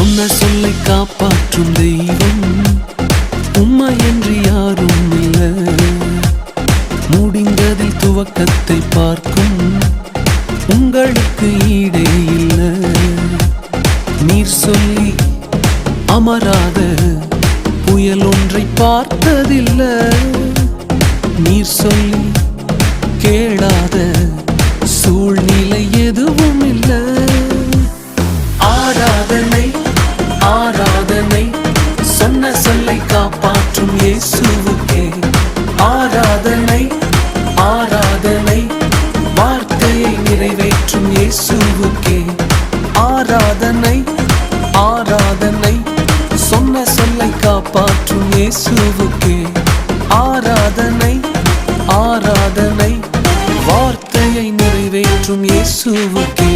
சொன்ன சொல்லை காப்பாற்றும் தெய்வம். உம்மை என்று யாரும் இல்லை. முடிந்ததில் துவக்கத்தை பார்க்கும். உங்களுக்கு ஈடே இல்லை. நீர் சொல்லி அமராத புயல் ஒன்றை பார்த்ததில்லை. நீர் சொல்லி கேளாத சூழ்நிலை எதுவும் இல்லை. ஆராதனை சொன்ன சொல்லை காப்பாற்றும் இயேசுவுக்கே. ஆராதனை ஆராதனை வார்த்தையை நிறைவேற்றும் இயேசுவுக்கே. ஆராதனை ஆராதனை சொன்ன சொல்லை காப்பாற்றும் இயேசுவுக்கே. ஆராதனை ஆராதனை வார்த்தையை நிறைவேற்றும் இயேசுவுக்கே.